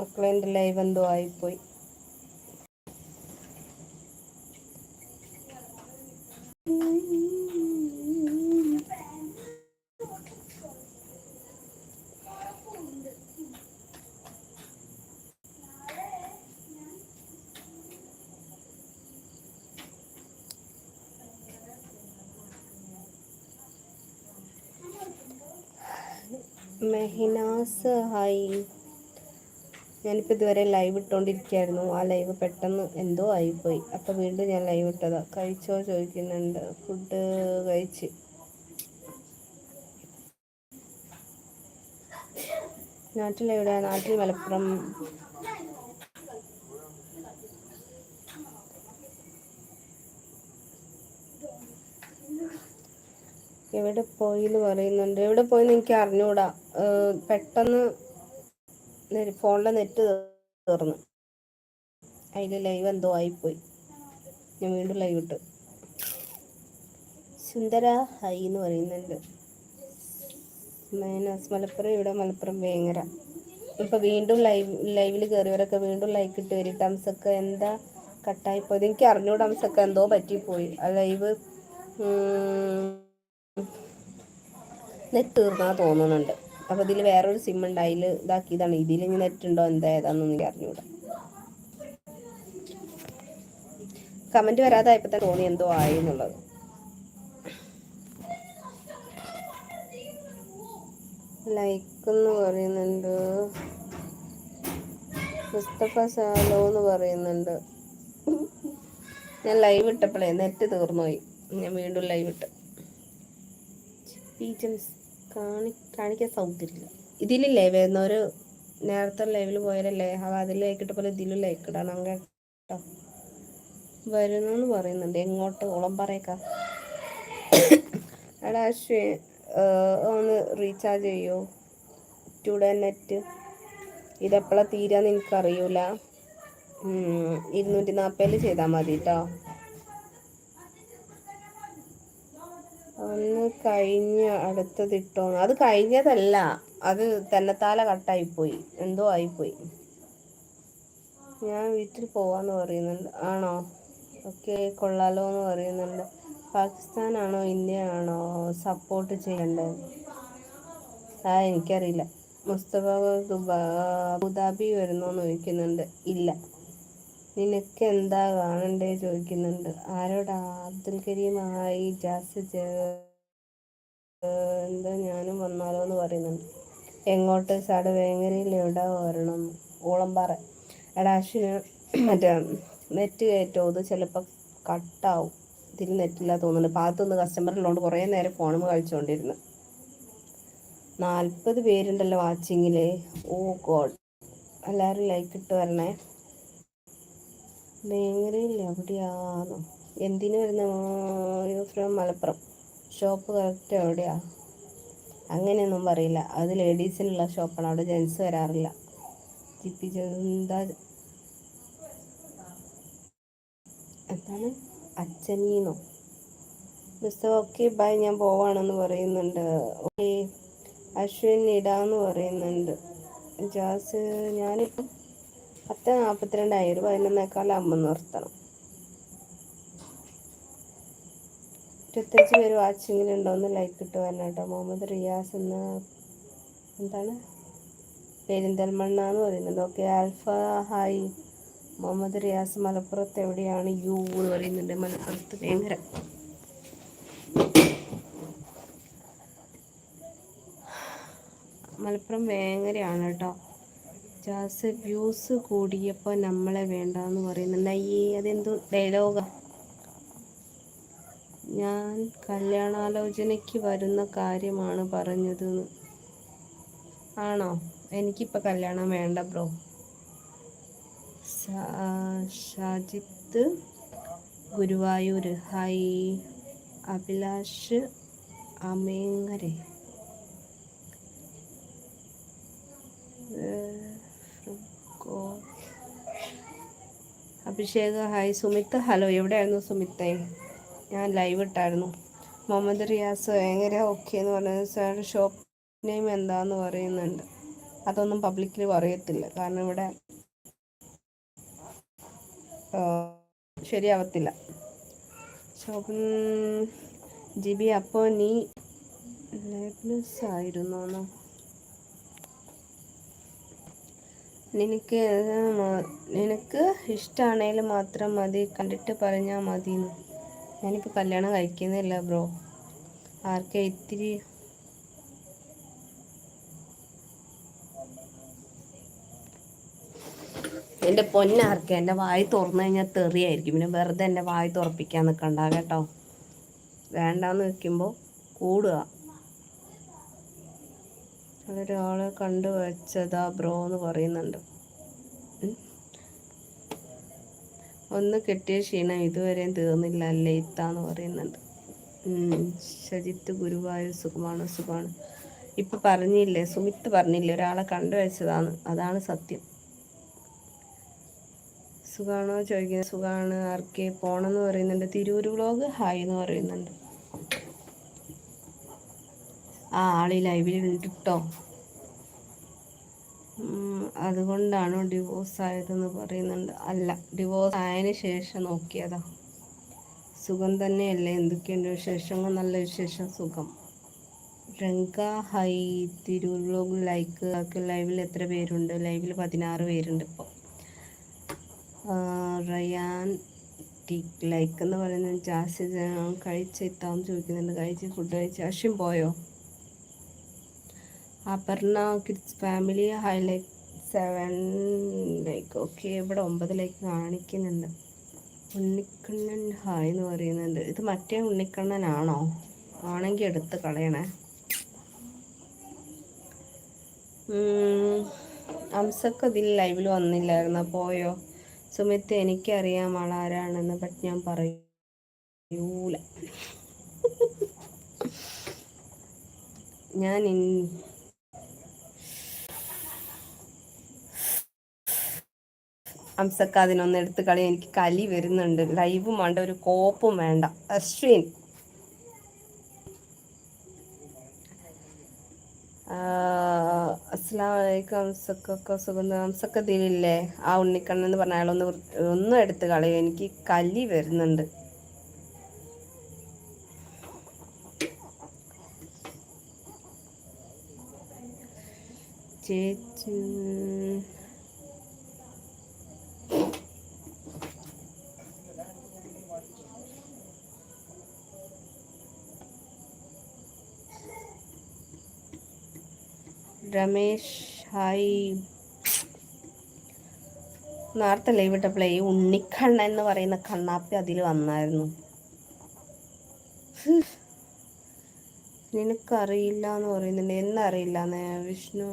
മക്കളെ എന്റെ ലൈവ് എന്തോ ആയിപ്പോയി. മെഹിനാസ് ഹായ് ഞാനിപ്പോൾ ഇതുവരെ ലൈവ് ഇട്ടുകൊണ്ടിരിക്കുകയായിരുന്നു ആ ലൈവ് പെട്ടെന്ന് എന്തോ ആയിപ്പോയി. അപ്പോൾ വീണ്ടും ഞാൻ ലൈവ് ഇട്ടതാ. കഴിച്ചോ ചോദിക്കുന്നുണ്ട്. ഫുഡ് കഴിച്ച്. നാട്ടിലെവിടെ നാട്ടിൽ മലപ്പുറം. എവിടെ പോയി എന്ന് പറയുന്നുണ്ട്. എവിടെ പോയി എനിക്ക് അറിഞ്ഞൂടാ. പെട്ടെന്ന് ഫോണിലെ നെറ്റ് തീർന്നു അതിൽ ലൈവ് എന്തോ ആയിപ്പോയി. ഞാൻ വീണ്ടും ലൈവ് ഇട്ടു. സുന്ദര ഹൈ എന്ന് പറയുന്നുണ്ട്. മൈനസ് മലപ്പുറം ഇവിടെ മലപ്പുറം വേങ്ങര. ഇപ്പൊ വീണ്ടും ലൈവ് ലൈവിൽ കയറിയവരൊക്കെ വീണ്ടും ലൈക്ക് ഇട്ട് വരും. ടംസൊക്കെ എന്താ കട്ടായി പോയത് എനിക്ക് അറിഞ്ഞൂടാ ടംസൊക്കെ എന്തോ പറ്റിപ്പോയി. ആ ലൈവ് നെറ്റ് തീർന്നാ തോന്നുന്നുണ്ട്. അപ്പോൾ ഇതിൽ വേറൊരു സിം ഉണ്ട്. അതിൽ ഇതാക്കിയതാണ്. ഇതിൽ ഇനി നെറ്റ് ഉണ്ടോ? എന്താ ഏതാണെന്നൊന്നും എനിക്ക് അറിഞ്ഞൂടാ. കമന്റ് വരാതായപ്പോ തന്നെ തോന്നി എന്തോ ആയി എന്നുള്ളത്. ലൈക്ക് എന്ന് പറയുന്നുണ്ട്. മുസ്തഫ സാലോ എന്ന് പറയുന്നുണ്ട്. ഞാൻ ലൈവ് ഇട്ടപ്പോഴേ നെറ്റ് തീർന്നുപോയി. ഞാൻ വീണ്ടും ലൈവ് ഇട്ട്. കാണി കാണിക്കാൻ സൗകര്യമില്ല. ഇതിലില്ലേ ഒരു നേരത്തെ ലൈവിൽ പോയാലല്ലേ അവ അതിൽ ലൈക്ക് ഇട്ട പോലെ ഇതിലും ലൈക്ക് ഇടണം കേട്ടോ. പറയുന്നുണ്ട്. എങ്ങോട്ട്? ഓളം പറയേക്കാം. എടാ അശ്വ ഒന്ന് റീചാർജ് ചെയ്യോ? Today net. ഇതെപ്പോഴാണ് തീരാന്ന് എനിക്കറിയൂല. ഇരുന്നൂറ്റി നാൽപ്പതിൽ ചെയ്താൽ മതി കേട്ടോ ഒന്ന് കഴിഞ്ഞ് അടുത്തതിട്ടോ അത് കഴിഞ്ഞതല്ല. അത് തന്നെത്താല കട്ടായിപ്പോയി. എന്തോ ആയിപ്പോയി. ഞാൻ വീട്ടിൽ പോവാന്ന് പറയുന്നുണ്ട്. ആണോ? ഓക്കെ കൊള്ളാലോ എന്ന് പറയുന്നുണ്ട്. പാകിസ്ഥാനാണോ? ഇന്ത്യയാണോ? സപ്പോർട്ട് ചെയ്യേണ്ടത് ആ എനിക്കറിയില്ല. മുസ്തഫ അബുദാബി വരുന്നോന്ന് ചോദിക്കുന്നുണ്ട്. ഇല്ല. നിനക്ക് എന്താ കാണണ്ടേ ചോദിക്കുന്നുണ്ട്. ആരോടാ? അബ്ദുൽ കരീമായി ജാസ് എന്താ ഞാനും വന്നാലോ എന്ന് പറയുന്നുണ്ട്. എങ്ങോട്ട്? സട വേങ്ങരയിൽ എവിടെ വരണം ഊളമ്പാറ എടാ അശ്വിന് മറ്റേ നെറ്റ് കയറ്റോ? അത് ചിലപ്പോൾ കട്ടാവും തിരി നെറ്റില്ല തോന്നുന്നുണ്ട്. ഭാഗത്തുനിന്ന് കസ്റ്റമറിലുണ്ട് കുറേ നേരം ഫോണും കളിച്ചുകൊണ്ടിരുന്നു നാൽപ്പത് പേരുണ്ടല്ലോ വാച്ചിങ്ങിൽ ഓ ഗോഡ്. എല്ലാവരും ലൈക്ക് ഇട്ട് വരണേ. വേങ്ങരയിൽ എവിടെയാണോ എന്തിനു വരുന്ന ഫ്രം മലപ്പുറം. ഷോപ്പ് കറക്റ്റ് എവിടെയാ? അങ്ങനെയൊന്നും പറയില്ല. അത് ലേഡീസിനുള്ള ഷോപ്പാണ് അവിടെ ജെൻസ് വരാറില്ല. ജിപ്പി എന്താ എന്താണ്? അച്ഛനീന്നോ? മിസ്റ്റർ ഓക്കെ ബൈ ഞാൻ പോവാണെന്ന് പറയുന്നുണ്ട്. ഓക്കെ അശ്വിൻ ഇടാന്ന് പറയുന്നുണ്ട്. ജാസ് ഞാനിപ്പം പത്ത് നാൽപ്പത്തിരണ്ടായിരം രൂപ പതിനൊന്നേക്കാൾ നിർത്തണം. ഇരുപത്തഞ്ച് പേര് വാച്ചിങ്ങിലുണ്ടോ എന്ന് ലൈക്ക് ഇട്ട് വരണം കേട്ടോ. മുഹമ്മദ് റിയാസ് എന്ന എന്താണ്? പെരിന്തൽമണ്ണ എന്ന് പറയുന്നുണ്ട്. Okay alpha hi. Muhammad Riyas മലപ്പുറത്ത് എവിടെയാണ്? യു എന്ന് പറയുന്നുണ്ട്. മലപ്പുറത്ത് ഭയങ്കര. മലപ്പുറം വേങ്ങരയാണ് കേട്ടോ. ജാസ് വ്യൂസ് കൂടിയപ്പോൾ നമ്മളെ വേണ്ടെന്ന് പറയുന്നുണ്ട് അയ്യേ അതെന്തോ ഡയലോഗ. ഞാൻ കല്യാണാലോചനയ്ക്ക് വരുന്ന കാര്യമാണ് പറഞ്ഞത്. ആണോ? എനിക്കിപ്പോൾ കല്യാണം വേണ്ട ബ്രോ. ഷാജിത്ത് ഗുരുവായൂർ. ഹൈ അഭിലാഷ് അമേങ്ങരെ അഭിഷേക് ഹായ് സുമിത്ത് ഹലോ എവിടെയായിരുന്നു സുമിത്തെ? ഞാൻ ലൈവ് ഇട്ടായിരുന്നു. മുഹമ്മദ് റിയാസ് ഭയങ്കര ഓക്കെ എന്ന് പറഞ്ഞത്? സാർ ഷോപ്പ് നെയിം എന്താന്ന് പറയുന്നുണ്ട്. അതൊന്നും പബ്ലിക്കിൽ പറയത്തില്ല. കാരണം ഇവിടെ ശരിയാവത്തില്ല. ഷോപ്പ് ജിബി അപ്പോൾ നീ ലൈബ്ലെസ് ആയിരുന്നോന്നോ? നിനക്ക് നിനക്ക് ഇഷ്ടമാണെങ്കിൽ മാത്രം മതി. കണ്ടിട്ട് പറഞ്ഞാൽ മതി ഞാനിപ്പോൾ കല്യാണം കഴിക്കുന്നില്ല ബ്രോ. ആർക്കെ ഇത്തിരി എന്റെ പൊന്നാർക്കെ എന്റെ വായി തുറന്നു കഴിഞ്ഞാൽ തെറിയായിരിക്കും. പിന്നെ വെറുതെ എന്റെ വായി തുറപ്പിക്കാൻ നിൽക്കണ്ട കേട്ടോ. വേണ്ടാന്ന് വെക്കുമ്പോൾ കൂടുക. അതൊരാളെ കണ്ടു വെച്ചതാ ബ്രോ എന്ന് പറയുന്നുണ്ട്. ഒന്ന് കിട്ടിയ ക്ഷീണം ഇതുവരെയും തീർന്നില്ല അല്ലേ ഇത്താന്ന് പറയുന്നുണ്ട്. ശജിത്ത് ഗുരുവായൂർ സുഖമാണ്? സുഖമാണ്. ഇപ്പം പറഞ്ഞില്ലേ സുമിത്ത് പറഞ്ഞില്ലേ ഒരാളെ കണ്ടു വെച്ചതാണ് അതാണ് സത്യം. സുഖാണോ ചോദിക്കുന്നത്? സുഖമാണ് ആർക്കെ? പോണെന്ന് പറയുന്നുണ്ട്. തിരൂർ വ്ളോഗ് ഹായ് എന്ന് പറയുന്നുണ്ട്. ആ ആളി ലൈവിൽ ഉണ്ട് കേട്ടോ അതുകൊണ്ടാണോ ഡിവോഴ്സ് ആയതെന്ന് പറയുന്നുണ്ട്. അല്ല ഡിവോഴ്സ് ആയതിന് ശേഷം നോക്കിയതാ. സുഖം തന്നെയല്ലേ? എന്തൊക്കെയുണ്ട് വിശേഷങ്ങൾ? നല്ല വിശേഷം സുഖം. രംഗ ഹൈ തിരുളോഗ് ലൈക്ക് ലൈവിൽ എത്ര പേരുണ്ട്? ലൈവിൽ പതിനാറ് പേരുണ്ട് ഇപ്പോൾ റയാൻ ലൈക്ക് എന്ന് പറയുന്നത് ജാസ്തി കഴിച്ചെത്താമെന്ന് ചോദിക്കുന്നുണ്ട്. കഴിച്ച് ഫുഡ് കഴിച്ച്. അശ്വിൻ പോയോ? Aparna kids family highlight seven like okay ഇവിടെ ഒമ്പത് ലൈക്ക് കാണിക്കുന്നുണ്ട്. ഉണ്ണിക്കണ്ണൻ ഹായ് എന്ന് പറയുന്നുണ്ട്. ഇത് മറ്റേ ഉണ്ണിക്കണ്ണനാണോ? ആണെങ്കിൽ എടുത്ത് കളയണേ. അംസക്ക് ഇതിൽ ലൈവിൽ വന്നില്ലായിരുന്നു? പോയോ? സുമിത്ത് എനിക്കറിയാം ആളാരാണെന്ന് ബട്ട് ഞാൻ പറയൂല. ഞാൻ അംസക്ക അതിനൊന്ന് എടുത്ത് കളി. എനിക്ക് കലി വരുന്നുണ്ട്. ലൈവും വേണ്ട. ഒരു കോപ്പും വേണ്ട. അശ്വിൻ. അസ്സാം വലൈക്കും ആ ഉണ്ണിക്കണ്ണൻ എന്ന് പറഞ്ഞ അയാളൊന്ന് ഒന്നും എടുത്ത് കളയും. എനിക്ക് കലി വരുന്നുണ്ട്. ചേച്ചി രമേശ് ഹായ്. നേരത്തെ ലൈവ് ഇട്ടപ്പോഴേ ഈ ഉണ്ണിക്കണ്ണൻ എന്ന് പറയുന്ന കണ്ണാപ്പി അതിൽ വന്നായിരുന്നു. നിനക്കറിയില്ല എന്ന് പറയുന്നുണ്ട്. എന്നറിയില്ല വിഷ്ണു.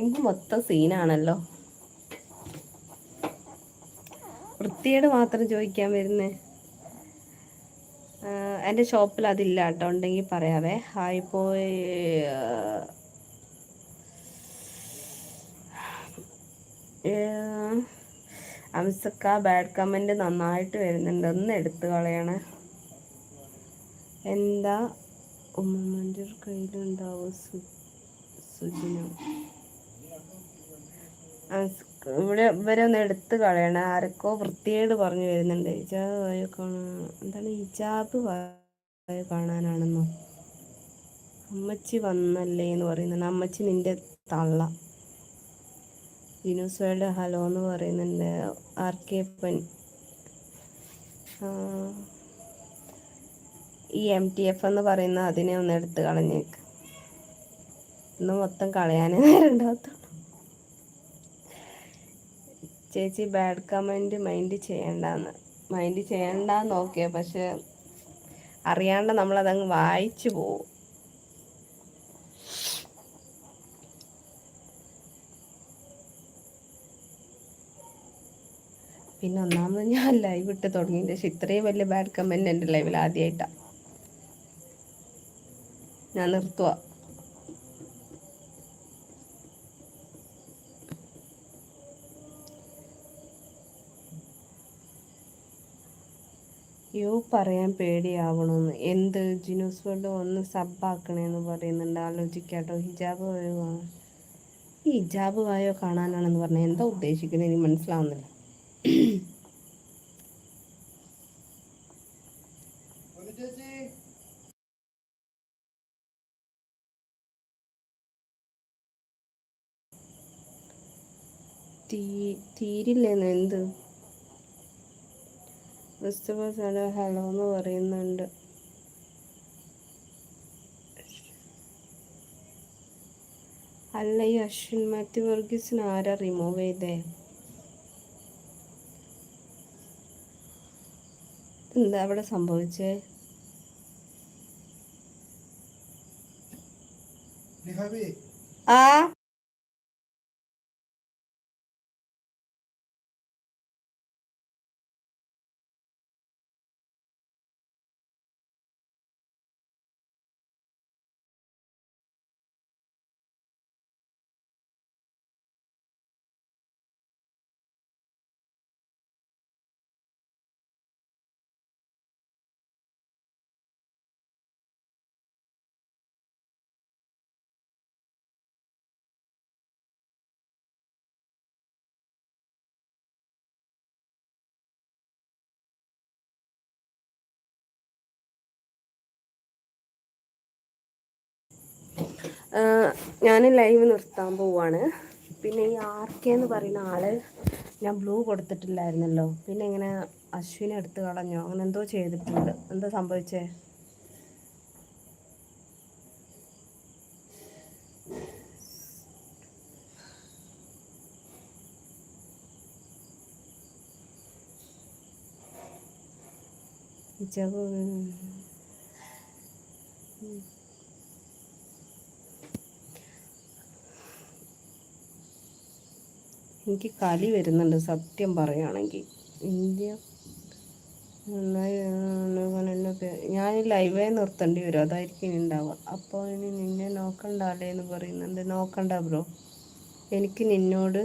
ഇന്ന് മൊത്തം സീനാണല്ലോ. വൃത്തിയോട് മാത്രം ചോദിക്കാൻ വരുന്നേ. എന്റെ ഷോപ്പിൽ അതില്ല കേട്ടോ ഉണ്ടെങ്കിൽ പറയാവേ. ഹായ് പോയി അംസക്ക ബാഡ് കമന്റ് നന്നായിട്ട് വരുന്നുണ്ട്. ഒന്ന് എടുത്തു കളയണേ. എന്താ ഉമ്മന്റെ കയ്യിലുണ്ടാവും സുജിന? ഇവിടെ ഇവരെ ഒന്ന് എടുത്ത് കളയണം. ആരൊക്കെ വൃത്തിയേട് പറഞ്ഞു വരുന്നുണ്ട്. ഹിജാബ് എന്താണ് ഹിജാബ് കാണാനാണെന്നോ? അമ്മച്ചി വന്നല്ലേ എന്ന് പറയുന്നുണ്ട്. അമ്മച്ചി നിന്റെ തള്ള. വേൾഡ് ഹലോ എന്ന് പറയുന്നുണ്ട്. ആർ കെ പൻ ഈ എം ടി എഫ് എന്ന് പറയുന്ന അതിനെ ഒന്ന് എടുത്ത് കളഞ്ഞേക്ക്. ഇന്ന് മൊത്തം കളയാനേ നേരം ചേച്ചി ബാഡ് കമന്റ് മൈൻഡ് ചെയ്യണ്ടെന്ന്. മൈൻഡ് ചെയ്യണ്ടെന്ന് നോക്കിയ പക്ഷെ അറിയാണ്ട് നമ്മളതങ്ങ് വായിച്ചു പോവും. പിന്നെ ഒന്നാമത് ഞാൻ ലൈവ് ഇട്ട് തുടങ്ങി പക്ഷെ ഇത്രയും വലിയ ബാഡ് കമന്റ് എന്റെ ലൈവിൽ ആദ്യമായിട്ടാണ് ഞാൻ നിർത്തുക യു പറയാൻ പേടിയാവണമെന്ന് എന്ത്? ജിനൂസ് വേൾഡ് ഒന്ന് സബ്ബാക്കണേന്ന് പറയുന്നുണ്ട്. ആലോചിക്കാട്ടോ. ഹിജാബ് വായോ? ഈ ഹിജാബ് വായോ കാണാനാണെന്ന് പറഞ്ഞാൽ എന്താ ഉദ്ദേശിക്കുന്നത് എനിക്ക് മനസ്സിലാവുന്നില്ല. തീ തീരില്ലെന്ന് എന്ത്? ക്രിസ്തുമസ് ഹലോ എന്ന് പറയുന്നുണ്ട്. അല്ല ഈ അശ്വിൻ മാത്യു വർഗീസിന് ആരാ റിമൂവ് ചെയ്തേ? എന്താ അവിടെ സംഭവിച്ചേ? ആ? ഞാൻ ലൈവ് നിർത്താൻ പോവാണ്. പിന്നെ ഈ ആർ കെ എന്ന് പറയുന്ന ആൾ ഞാൻ ബ്ലൂ കൊടുത്തിട്ടില്ലായിരുന്നല്ലോ. പിന്നെ ഇങ്ങനെ അശ്വിനെ എടുത്ത് കളഞ്ഞോ? അങ്ങനെ എന്തോ ചെയ്തിട്ടുണ്ട്. എന്താ സംഭവിച്ചേ? ജഗ എനിക്ക് കലി വരുന്നുണ്ട് സത്യം പറയുകയാണെങ്കിൽ. ഇന്ത്യ ഞാൻ ലൈവേ നിർത്തേണ്ടി വരും. അതായിരിക്കും ഇനി ഉണ്ടാവുക. അപ്പോൾ ഇനി നിന്നെ നോക്കണ്ടാലേ എന്ന് പറയുന്നുണ്ട് നോക്കണ്ട ബ്രോ എനിക്ക് നിന്നോട്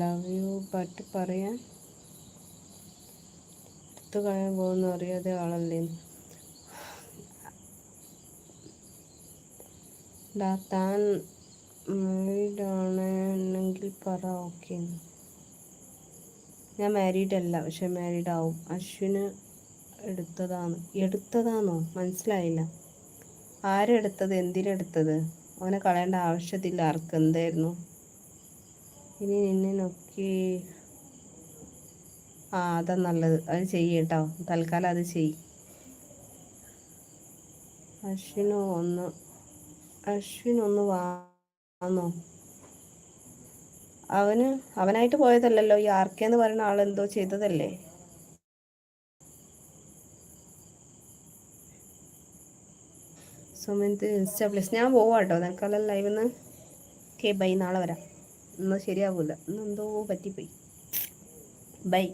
ലവ് യു ബട്ട് പറയാൻ എടുത്തു കളയാൻ പോകുന്ന അറിയാതെ ആളല്ലേ താൻ മാരീഡ് എന്നെങ്കിൽ പറ ഓക്കെ ഞാൻ മാരീഡ് അല്ല പക്ഷെ മാരീഡ് ആവും. അശ്വിന് എടുത്തതാണ്. എടുത്തതാണോ മനസ്സിലായില്ല. ആരെടുത്തത്? എന്തിനെടുത്തത്? അവനെ കളയേണ്ട ആവശ്യത്തില്ല ആർക്ക് എന്തായിരുന്നു? ഇനി നിന്നെ നോക്കി. ആ അതാ നല്ലത്. അത് ചെയ്യട്ടോ തൽക്കാലം അത് ചെയ് അശ്വിനോ ഒന്ന് അശ്വിനൊന്ന് വാ. ആന്നോ? അവന് അവനായിട്ട് പോയതല്ലല്ലോ. ഈ ആർക്കേന്ന് പറയുന്ന ആൾ എന്തോ ചെയ്തതല്ലേ? സുമിന്ത് ഇൻസ്റ്റാ പ്ലീസ് ഞാൻ പോവാട്ടോ തൽക്കാലം ലൈവിന്ന് ഓക്കെ ബൈ നാളെ വരാം. ഇന്ന് ശരിയാവൂല. ഇന്ന് എന്തോ പറ്റിപ്പോയി. ബൈ